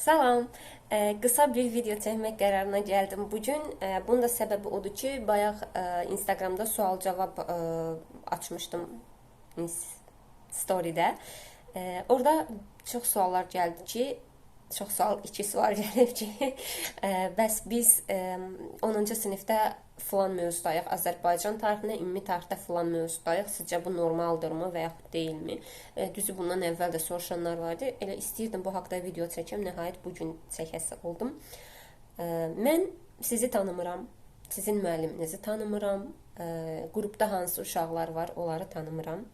Salam. Ee, qısa bir video çəkmək qərarına gəldim bu gün. Ee, bunun da səbəbi odur ki, bayaq e, Instagramda sual-cavab e, açmışdım story-də. Ee, orada çox suallar gəldi ki, çox sual, iki sual gəlib ki, bəs biz e, 10-cu sinifdə filan mövzudayıq, Azərbaycan tarixində, ümumi tarixdə filan mövzudayıq. Sizcə bu normaldırmı və yaxud deyilmi? E, düzü bundan əvvəl də soruşanlar vardı. Elə istəyirdim bu haqqda video çəkəm, nəhayət bu gün çəkəsi oldum. E, mən sizi tanımıram, sizin müəlliminizi tanımıram, e, qrupda hansı uşaqlar var, onları tanımıram.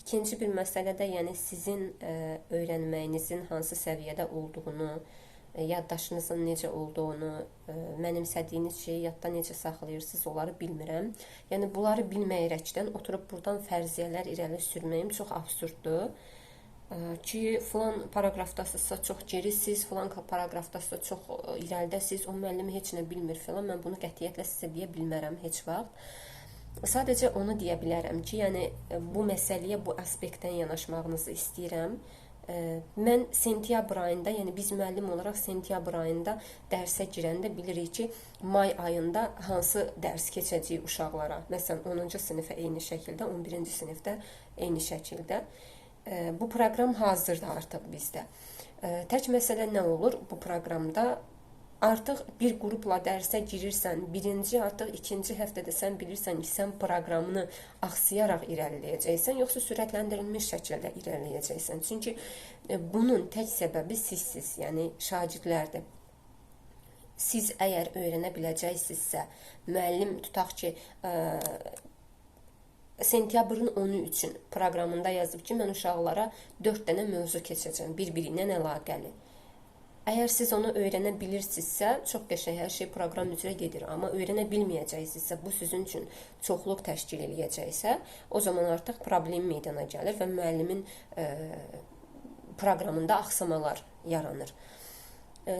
İkinci bir məsələ də, yəni sizin e, öyrənməyinizin hansı səviyyədə olduğunu, e, yaddaşınızın necə olduğunu, e, mənimsədiyiniz şeyi yadda necə saxlayırsınız, onları bilmirəm. Yəni bunları bilməyərəkdən oturub burdan fərziyyələr irəli sürməyim çox absurddur. E, Ki filan paraqrafdasınızsa çox gerisiniz, filan paraqrafdasınızsa çox e, irəlidəsiz, o müəllim heç nə bilmir filan. Mən bunu qətiyyətlə sizə deyə bilmərəm heç vaxt. Sadəcə onu deyə bilərəm ki, yəni e, bu məsələyə bu aspektdən yanaşmağınızı istəyirəm. E, Mən sentyabr ayında, yəni biz müəllim olaraq sentyabr ayında dərsə girəndə bilirik ki, may ayında hansı dərs keçəcəyik uşaqlara. Məsələn, 10-cu sinifə eyni şəkildə, 11-ci sinifdə eyni şəkildə. E, Bu proqram hazırdır artıq bizdə. Tək məsələ nə olur bu proqramda? Artıq bir qrupla dərsə girirsən, birinci, artıq ikinci həftədə sən bilirsən ki, sən proqramını axsayaraq irəliləyəcəksən, yoxsa sürətləndirilmiş şəkildə irəliləyəcəksən. Çünki e, bunun tək səbəbi sizsiz, yəni şagirdlərdir. Siz əgər öyrənə biləcəksinizsə, müəllim tutaq ki, ə, sentyabrın 10-u üçün proqramında yazıb ki, mən uşaqlara 4 dənə mövzu keçəcəm, bir-biri ilə əlaqəli. Əgər siz onu öyrənə bilirsinizsə, çox qəşəng hər şey proqram üzrə gedir. Amma öyrənə bilməyəcəksinizsə, bu sizin üçün çoxluq təşkil eləyəcəksə, o zaman artıq problem meydana gəlir və müəllimin ə, proqramında axsamalar yaranır. Ə,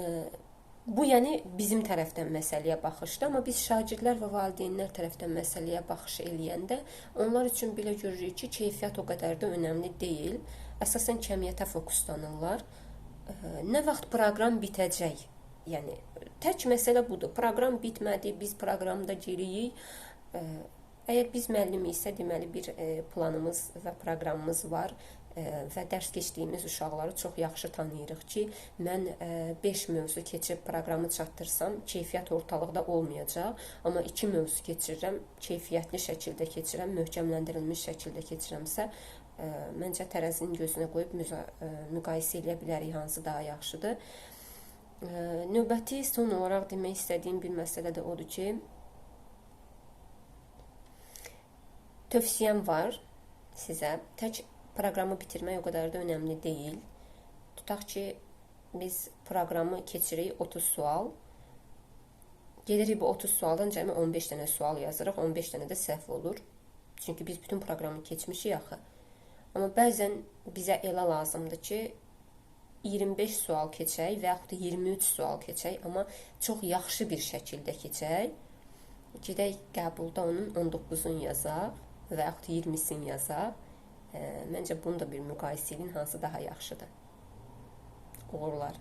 bu yəni bizim tərəfdən məsələyə baxışdır, amma biz şagirdlər və valideynlər tərəfdən məsələyə baxış eləyəndə onlar üçün belə görürük ki, keyfiyyət o qədər də önəmli deyil. Əsasən kəmiyyətə fokuslanırlar. Nə vaxt proqram bitəcək? Yəni tək məsələ budur. Proqram bitmədi, biz proqramda giriyik. Əgər biz müəllimiksə, deməli bir planımız və proqramımız var və dərs keçdiyimiz uşaqları çox yaxşı tanıyırıq ki, mən 5 mövzu keçib proqramı çatdırsam, keyfiyyət ortalıqda olmayacaq, amma 2 mövzu keçirirəm, keyfiyyətli şəkildə keçirəm, möhkəmləndirilmiş şəkildə keçirəmsə, məncə tərəzinin gözünə qoyub müqayisə edə bilərik hansı daha yaxşıdır. Növbəti son olaraq demək istədiyim bir məsələ də odur ki, Tövsiyəm var sizə. Tək proqramı bitirmək o qədər də önəmli deyil. Tutaq ki, biz proqramı keçirik 30 sual. Gedirik bu 30 sualdan cəmi 15 dənə sual yazırıq, 15 dənə də səhv olur. Çünki biz bütün proqramı keçmişik axı. Amma bəzən bizə elə lazımdır ki, 25 sual keçək və yaxud da 23 sual keçək, amma çox yaxşı bir şəkildə keçək. Gedək qəbulda onun 19-unu yazaq və yaxud da 20-sini yazaq. E, məncə bunu da bir müqayisə edin hansı daha yaxşıdır. Uğurlar.